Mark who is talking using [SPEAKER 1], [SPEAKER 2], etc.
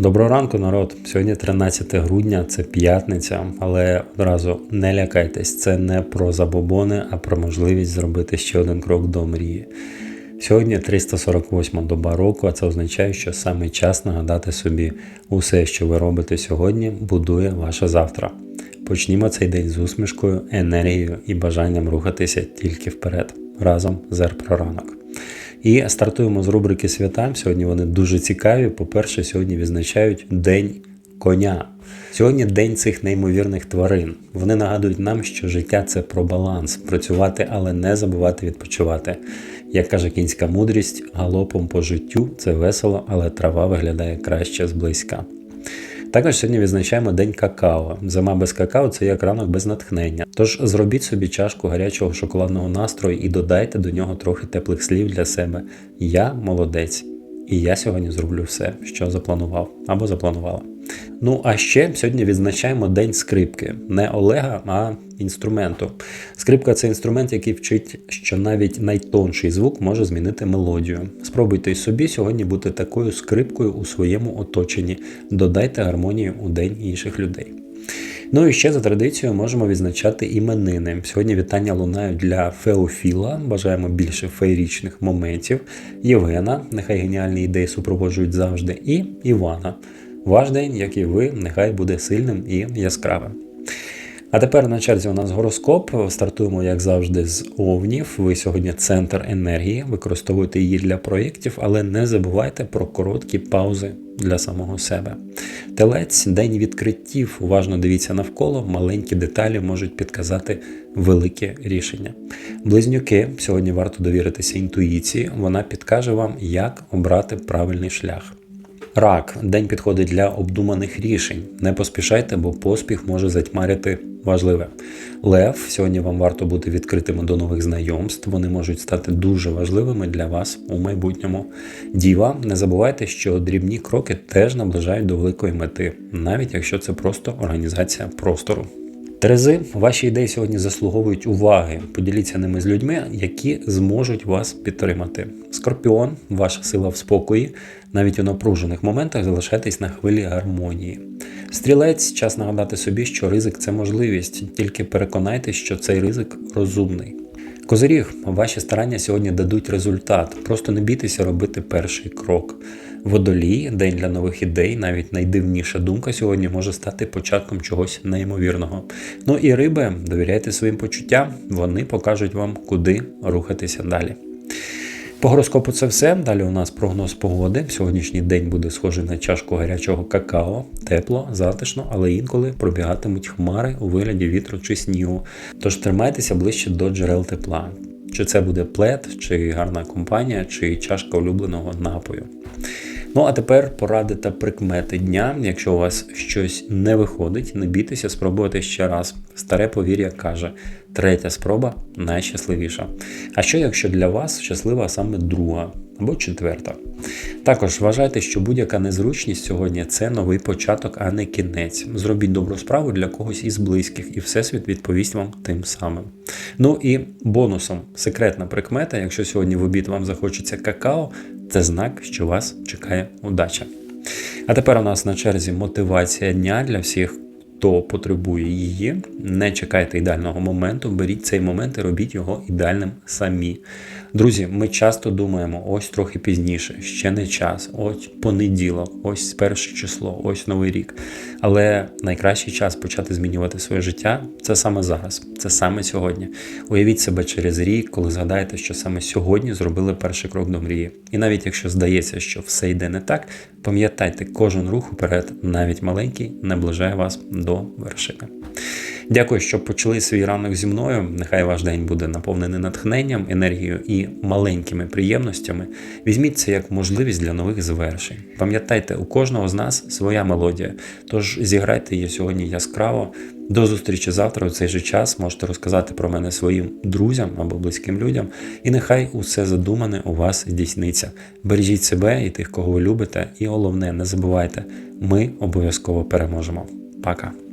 [SPEAKER 1] Доброго ранку, народ. Сьогодні 13 грудня, це п'ятниця, але одразу не лякайтесь, це не про забобони, а про можливість зробити ще один крок до мрії. Сьогодні 348 доба року, а це означає, що саме час нагадати собі усе, що ви робите сьогодні, будує ваше завтра. Почнімо цей день з усмішкою, енергією і бажанням рухатися тільки вперед. Разом зер про ранок. І стартуємо з рубрики свята. Сьогодні вони дуже цікаві. По-перше, сьогодні відзначають День коня. Сьогодні день цих неймовірних тварин. Вони нагадують нам, що життя це про баланс, працювати, але не забувати відпочивати. Як каже кінська мудрість, галопом по життю це весело, але трава виглядає краще зблизька. Також сьогодні відзначаємо День какао. Зима без какао це як ранок без натхнення. Тож зробіть собі чашку гарячого шоколадного настрою і додайте до нього трохи теплих слів для себе. Я молодець. І я сьогодні зроблю все, що запланував або запланувала. Ну а ще сьогодні відзначаємо День скрипки. Не Олега, а інструменту. Скрипка це інструмент, який вчить, що навіть найтонший звук може змінити мелодію. Спробуйте собі сьогодні бути такою скрипкою у своєму оточенні. Додайте гармонію у день інших людей. Ну і ще за традицією можемо відзначати іменини. Сьогодні вітання лунають для Феофіла. Бажаємо більше феєрічних моментів. Євгена, нехай геніальні ідеї супроводжують завжди, і Івана. Ваш день, як і ви, нехай буде сильним і яскравим. А тепер на черзі у нас гороскоп. Стартуємо, як завжди, з овнів. Ви сьогодні центр енергії, використовуйте її для проєктів, але не забувайте про короткі паузи для самого себе. Телець день відкриттів. Уважно дивіться навколо, маленькі деталі можуть підказати велике рішення. Близнюки сьогодні варто довіритися інтуїції, вона підкаже вам, як обрати правильний шлях. Рак день підходить для обдуманих рішень. Не поспішайте, бо поспіх може затьмарити важливе. Лев, сьогодні вам варто бути відкритими до нових знайомств. Вони можуть стати дуже важливими для вас у майбутньому. Діва, не забувайте, що дрібні кроки теж наближають до великої мети, навіть якщо це просто організація простору. Терези, ваші ідеї сьогодні заслуговують уваги. Поділіться ними з людьми, які зможуть вас підтримати. Скорпіон, ваша сила в спокої. Навіть у напружених моментах залишайтесь на хвилі гармонії. Стрілець, час нагадати собі, що ризик це можливість, тільки переконайтесь, що цей ризик розумний. Козиріг, ваші старання сьогодні дадуть результат. Просто не бійтеся робити перший крок. Водолій, день для нових ідей, навіть найдивніша думка сьогодні може стати початком чогось неймовірного. Ну і риби, довіряйте своїм почуттям, вони покажуть вам, куди рухатися далі. По гороскопу це все. Далі у нас прогноз погоди. Сьогоднішній день буде схожий на чашку гарячого какао, тепло, затишно, але інколи пробігатимуть хмари у вигляді вітру чи снігу. Тож тримайтеся ближче до джерел тепла. Чи це буде плед, чи гарна компанія, чи чашка улюбленого напою. Ну а тепер поради та прикмети дня. Якщо у вас щось не виходить, не бійтеся, спробувати ще раз. Старе повір'я каже: третя спроба найщасливіша. А що якщо для вас щаслива саме друга або четверта? Також вважайте, що будь-яка незручність сьогодні це новий початок, а не кінець. Зробіть добру справу для когось із близьких, і Всесвіт відповість вам тим самим. Ну і бонусом секретна прикмета, якщо сьогодні в обід вам захочеться какао, це знак, що вас чекає удача. А тепер у нас на черзі мотивація дня для всіх, хто потребує її. Не чекайте ідеального моменту, беріть цей момент і робіть його ідеальним самі. Друзі, ми часто думаємо, ось трохи пізніше, ще не час, ось понеділок, ось перше число, ось новий рік. Але найкращий час почати змінювати своє життя це саме зараз, це саме сьогодні. Уявіть себе через рік, коли згадаєте, що саме сьогодні зробили перший крок до мрії. І навіть якщо здається, що все йде не так, пам'ятайте, кожен рух уперед, навіть маленький, наближає вас до вершини. Дякую, що почали свій ранок зі мною. Нехай ваш день буде наповнений натхненням, енергією і маленькими приємностями. Візьміть це як можливість для нових звершень. Пам'ятайте, у кожного з нас своя мелодія, тож зіграйте її сьогодні яскраво. До зустрічі завтра у цей же час можете розказати про мене своїм друзям або близьким людям, і нехай усе задумане у вас здійсниться. Бережіть себе і тих, кого ви любите, і головне, не забувайте, ми обов'язково переможемо. Пока!